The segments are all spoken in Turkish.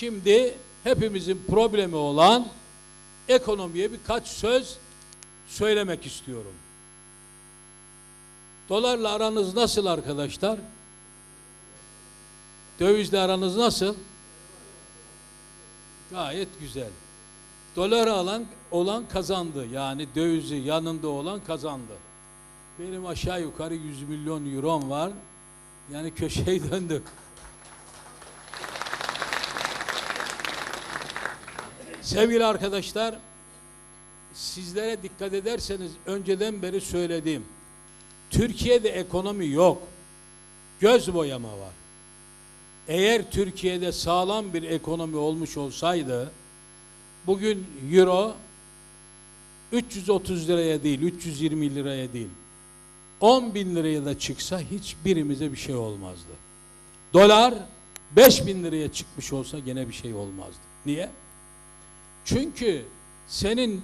Şimdi hepimizin problemi olan ekonomiye birkaç söz söylemek istiyorum. Dolarla aranız nasıl arkadaşlar? Dövizle aranız nasıl? Gayet güzel. Dolar alan olan kazandı. Yani dövizi yanında olan kazandı. Benim aşağı yukarı 100 milyon euron var. Yani köşeyi döndük. Sevgili arkadaşlar, sizlere dikkat ederseniz önceden beri söylediğim Türkiye'de ekonomi yok. Göz boyama var. Eğer Türkiye'de sağlam bir ekonomi olmuş olsaydı bugün euro 330 liraya değil, 320 liraya değil, 10 bin liraya da çıksa hiçbirimize bir şey olmazdı. Dolar 5 bin liraya çıkmış olsa gene bir şey olmazdı. Niye? Çünkü senin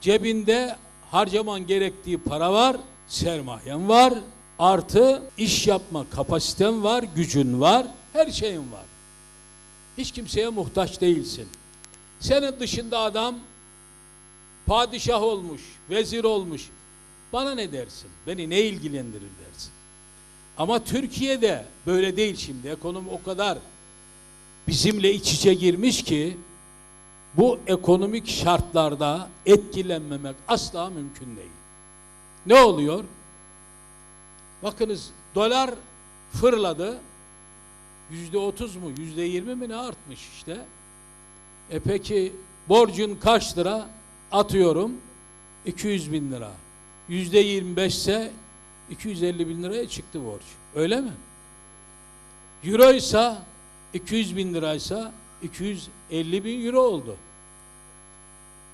cebinde harcaman gerektiği para var, sermayen var, artı iş yapma kapasiten var, gücün var, her şeyin var. Hiç kimseye muhtaç değilsin. Senin dışında adam padişah olmuş, vezir olmuş. Bana ne dersin? Beni ne ilgilendirir dersin. Ama Türkiye'de böyle değil şimdi. Ekonomi o kadar bizimle iç içe girmiş ki bu ekonomik şartlarda etkilenmemek asla mümkün değil. Ne oluyor? Bakınız dolar fırladı. Yüzde otuz mu, yüzde yirmi mi ne artmış işte. E peki borcun kaç lira? Atıyorum 200 bin lira. Yüzde 25 ise 250 bin liraya çıktı borç. Öyle mi? Euro ise 200 bin liraysa 250 bin euro oldu.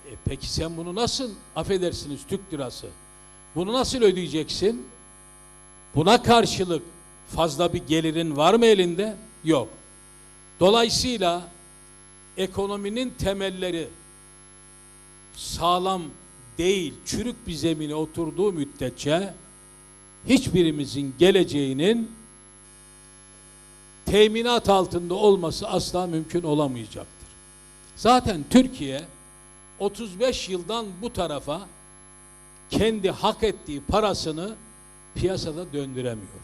E peki sen bunu nasıl affedersiniz Türk lirası? Bunu nasıl ödeyeceksin? Buna karşılık fazla bir gelirin var mı elinde? Yok. Dolayısıyla ekonominin temelleri sağlam değil, çürük bir zemine oturduğu müddetçe hiçbirimizin geleceğinin teminat altında olması asla mümkün olamayacaktır. Zaten Türkiye 35 yıldan bu tarafa kendi hak ettiği parasını piyasada döndüremiyor.